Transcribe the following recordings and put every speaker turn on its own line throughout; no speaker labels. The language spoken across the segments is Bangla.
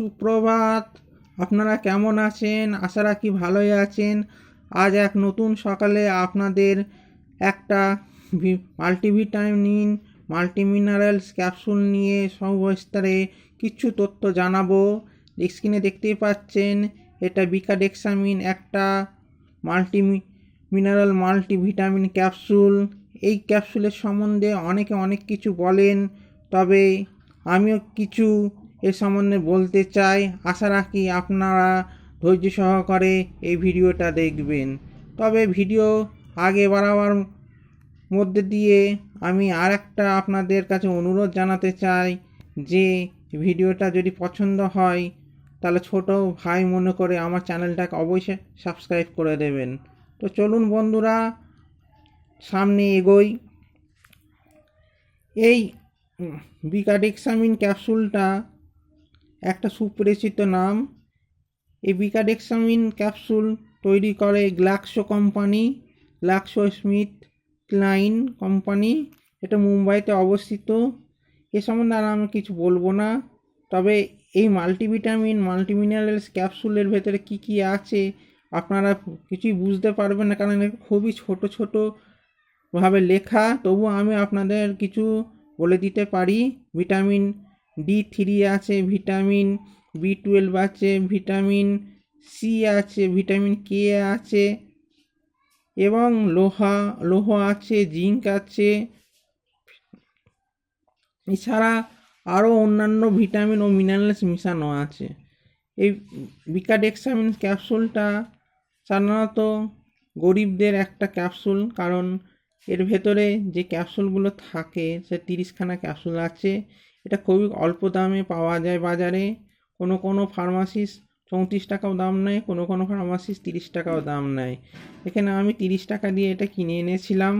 সুপ্রভাত। আপনারা কেমন আছেন? আশা রাখি ভালোই আছেন। আজ এক নতুন সকালে আপনাদের একটা মাল্টিভিটামিন মাল্টিমিনারেলস ক্যাপসুল নিয়ে সবিস্তারে কিছু তথ্য জানাব। স্ক্রিনে দেখতেই পাচ্ছেন, এটা বিকাডেক্সামিন একটা মাল্টি মিনারেল মাল্টিভিটামিন ক্যাপসুল এই ক্যাপসুলের সম্বন্ধে অনেকে অনেক কিছু বলেন, তবে আমিও কিছু এ সম্বন্ধে বলতে চাই, আশা রাখি আপনারা ধৈর্য সহকারে এই ভিডিওটা দেখবেন। তবে ভিডিও আগে বাড়াবার মধ্যে দিয়ে আমি আর একটা আপনাদের কাছে অনুরোধ জানাতে চাই যে, ভিডিওটা যদি পছন্দ হয়, তাহলে ছোট ভাই মনে করে আমার চ্যানেলটাকে অবশ্যই সাবস্ক্রাইব করে দেবেন। তো চলুন বন্ধুরা, সামনে এগোই। এই বিকাডেক্সামিন ক্যাপসুলটা একটা সুপরিচিত নাম। এই বিকাডেক্সামিন ক্যাপসুল তৈরি করে Glaxo company, Glaxo Smith Kline company, এটা মুম্বাইতে অবস্থিত। এ সম্বন্ধে আর আমি কিছু বলব না। তবে এই মাল্টিভিটামিন, মাল্টিমিনারেলস ক্যাপসুলের ভেতরে কি কি আছে, আপনারা কিছুই বুঝতে পারবেন না, কারণ এটা খুবই ছোট ছোট ভাবে লেখা। তবু আমি আপনাদের কিছু বলে দিতে পারি। ভিটামিন ডি থ্রি আছে ভিটামিন, বি টুয়েলভ আছে ভিটামিন, সি আছে ভিটামিন কে আছে, এবং লোহা, লোহ আছে, জিঙ্ক আছে। এছাড়া আরও অন্যান্য ভিটামিন ও মিনারেলস মিশানো আছে। এই বিকাডেক্সামিন ক্যাপসুলটা সাধারণত গরিবদের একটা ক্যাপসুল, কারণ এর ভেতরে যে ক্যাপসুলগুলো থাকে, সে তিরিশখানা ক্যাপসুল আছে। এটা খুবই অল্প দামে পাওয়া যায় বাজারে। কোনো কোনো ফার্মাসিস চৌত্রিশ টাকাও দাম নেয়, কোনো কোনো ফার্মাসিস তিরিশ টাকাও দাম নেয়। এখানে আমি তিরিশ টাকা দিয়ে এটা কিনে এনেছিলাম।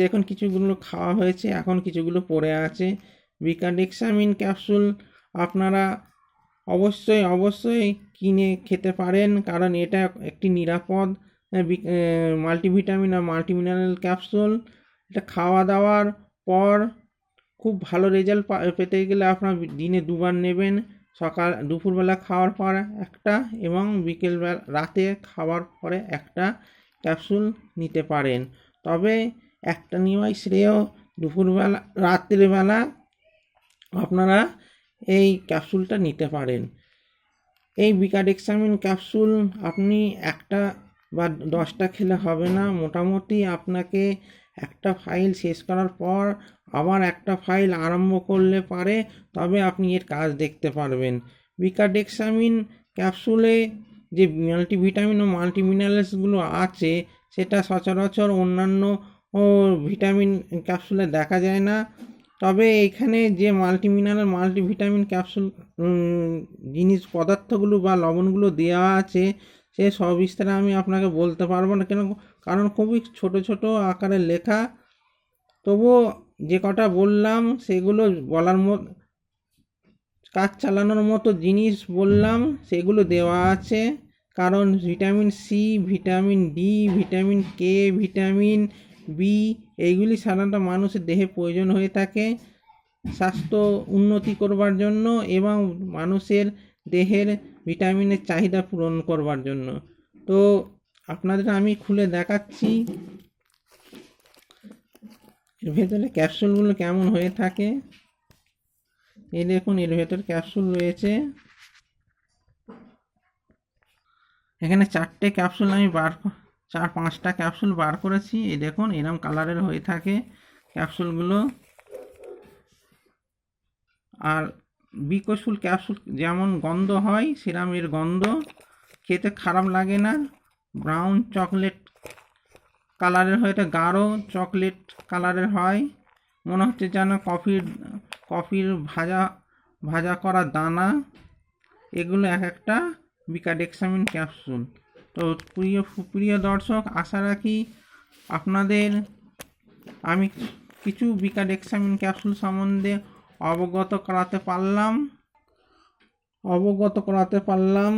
দেখুন কিছুগুলো খাওয়া হয়েছে, এখন কিছুগুলো পড়ে আছে। বিকাডেক্সামিন ক্যাপসুল আপনারা অবশ্যই অবশ্যই কিনে খেতে পারেন, কারণ এটা একটি নিরাপদ মাল্টিভিটামিন আর মাল্টিমিনারেল ক্যাপসুল এটা খাওয়া দাওয়ার পর খুব ভালো রেজাল্ট পেতে গেলে আপনার দিনে দুবার নেবেন। সকাল, দুপুরবেলা খাওয়ার পর একটা এবং বিকেলবেলা, রাতে খাওয়ার পরে একটা ক্যাপসুল নিতে পারেন। তবে একটা নেওয়াই শ্রেয় দুপুরবেলা, রাত্রিবেলা আপনারা এই ক্যাপসুলটা নিতে পারেন। এই বিকাডেক্সামিন ক্যাপসুল আপনি একটা বা দশটা খেলে হবে না। মোটামুটি আপনাকে একটা ফাইল শেষ করার পর আবার একটা ফাইল আরম্ভ করলে পারে তবে আপনি এর কাজ দেখতে পারবেন। বিকাডেক্সামিন ক্যাপসুলে যে মাল্টিভিটামিন ও মাল্টিমিনারেলসগুলো আছে, সেটা সচরাচর অন্যান্য ও ভিটামিন ক্যাপসুলে দেখা যায় না। তবে এখানে যে মাল্টিমিনারেল, মাল্টিভিটামিন ক্যাপসুল জিনিস পদার্থগুলো বা লবণগুলো দেওয়া আছে সে সবিস্তারে আমি আপনাকে বলতে পারব না। কেন? কারণ খুবই ছোট ছোট আকারে লেখা। তবুও যে কটা বললাম, সেগুলো বলার মত, কাজ চালানোর মতো জিনিস বললাম, সেগুলো দেওয়া আছে। কারণ vitamin C, vitamin D, vitamin K, vitamin B, এইগুলি সাধারণত মানুষের দেহে প্রয়োজন হয়ে থাকে। স্বাস্থ্য উন্নতি করবার জন্য এবং মানুষের দেহের ভিটামিনের চাহিদা পূরণ করবার জন্য। তো আপনাদের আমি খুলে দেখাচ্ছি। এর ভেতরে ক্যাপসুলগুলো কেমন হয়ে থাকে? এই দেখুন, এর ভেতর ক্যাপসুল রয়েছে। এখানে চারটে ক্যাপসুল আমি বার চার, পাঁচটা ক্যাপসুল বার করেছি। এই দেখুন এরকম কালারের হয়ে থাকে ক্যাপসুলগুলো আর বিকসুল ক্যাপসুল যেমন গন্ধ হয় সেরকম এর গন্ধ। খেতে খারাপ লাগে না। ব্রাউন চকলেট কালারের হয়ে, এটা গাঢ় চকলেট কালারের হয়। মনে হচ্ছে যেন কফির কফির ভাজা ভাজা করা দানা। এগুলো এক একটা বিকাডেক্সামিন ক্যাপসুল। তো প্রিয় প্রিয় দর্শক, আশা রাখি আপনাদের আমি কিছু বিকাডেক্সামিন ক্যাপসুল সম্বন্ধে অবগত করাতে পারলাম অবগত করাতে পারলাম।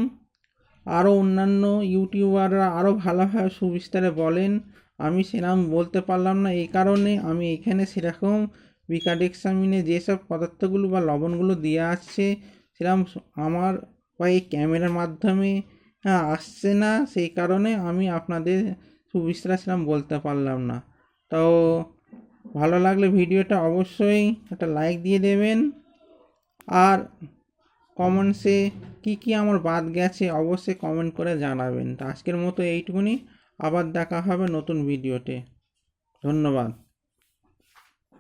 আরও অন্যান্য ইউটিউবাররা আরও ভালোভাবে সুবিস্তারে বলেন আমি সেরকম বলতে পারলাম না। এই কারণে আমি এখানে সেরকম বিকাডেক্সামিনে যেসব পদার্থগুলো বা লবণগুলো দিয়ে আসছে সেরকম আমার বা এই ক্যামেরার মাধ্যমে হ্যাঁ, আসছে না। সেই কারণে আমি আপনাদের সুবিস্তার সেরকম বলতে পারলাম না। তো ভালো লাগলে ভিডিওটা অবশ্যই একটা লাইক দিয়ে দেবেন। আর কমেন্টসে কি কি আমার বাদ গেছে অবশ্যই কমেন্ট করে জানাবেন। তো আজকের মতো এইটুকুনি। আবার দেখা হবে নতুন ভিডিওতে ধন্যবাদ।